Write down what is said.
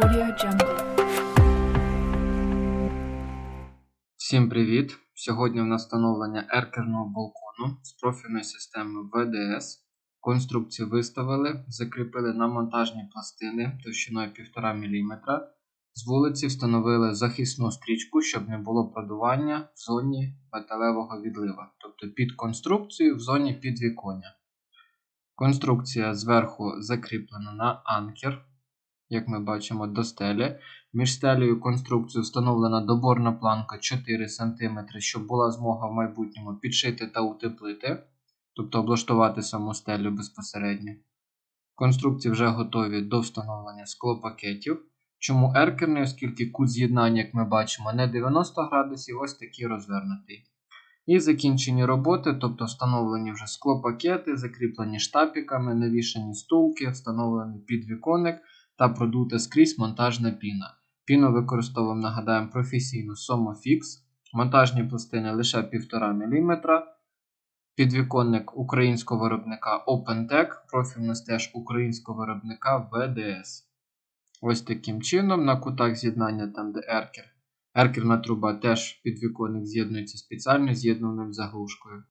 Audio. Всім привіт! Сьогодні в нас встановлення еркерного балкону з профільної системи VDS. Конструкцію виставили, закріпили на монтажні пластини товщиною 1,5 мм. З вулиці встановили захисну стрічку, щоб не було продування в зоні металевого відлива, тобто під конструкцією в зоні підвіконня. Конструкція зверху закріплена на анкер, як ми бачимо, до стелі. Між стелею конструкцією встановлена доборна планка 4 см, щоб була змога в майбутньому підшити та утеплити, тобто облаштувати саму стелю безпосередньо. Конструкції вже готові до встановлення склопакетів. Чому еркерний, оскільки кут з'єднання, як ми бачимо, не 90 градусів, ось такий розвернутий. І закінчені роботи, тобто встановлені вже склопакети, закріплені штапіками, навішані стулки, встановлений підвіконник та продута скрізь монтажна піна. Піну використовуємо, нагадаємо, професійну Somofix. Монтажні пластини лише 1,5 мм. Підвіконник українського виробника OpenTech, профільна теж українського виробника VDS. Ось таким чином на кутах з'єднання, там де еркер. Еркерна труба теж підвіконник з'єднується спеціально з'єднаною заглушкою.